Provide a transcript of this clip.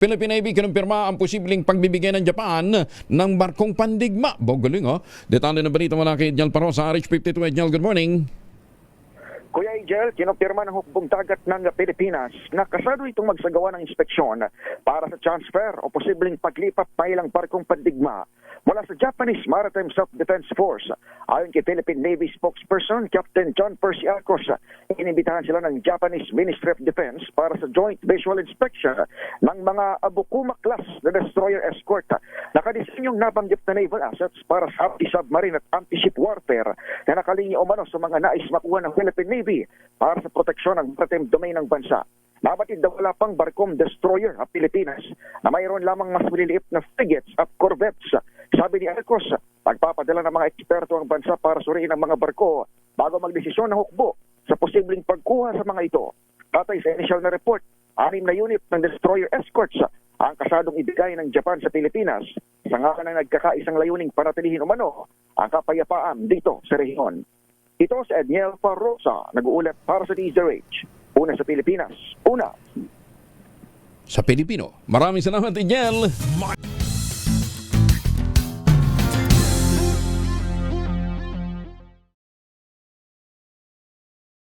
Philippine Navy kinumpirma ang posibleng pagbibigay ng Japan ng barkong pandigma. Bogaling oh. Detalye ng balita mula kay Edjal Paro sa RH52. Edjal, good morning. Kuya Igel, kinumpirma ng hukbong dagat ng Pilipinas na kasado itong magsagawa ng inspeksyon para sa transfer o posibleng paglipat ng ilang barkong pandigma mula sa Japanese Maritime Self-Defense Force. Ayon kay Philippine Navy spokesperson Captain John Percy Arcos, inibitahan sila ng Japanese Ministry of Defense para sa joint visual inspection ng mga Abukuma class na destroyer escort. Nakadisenyong nabanggit na naval assets para sa anti-submarine at anti-ship warfare na nakalinya umano sa mga nais makuha ng Philippine Navy para sa proteksyon ng maritime domain ng bansa. Nabatid daw wala pang barkong destroyer ang Pilipinas na mayroon lamang mas maliliit na frigates at corvettes. Sabi ni Arcos, pagpapadala ng mga eksperto ang bansa para suriin ang mga barko bago magdesisyon ng hukbo sa posibleng pagkuha sa mga ito. Batay sa initial na report, anim na unit ng destroyer escorts ang kasadong ibigay ng Japan sa Pilipinas sa ngalan ng nagkakaisang layuning panatilihin umano ang kapayapaan dito sa rehiyon. Ito si Edniel Parrosa, nag-uulat para sa DZRH. Una sa Pilipinas, una Sa Pilipino. Maraming salamat, Edjal.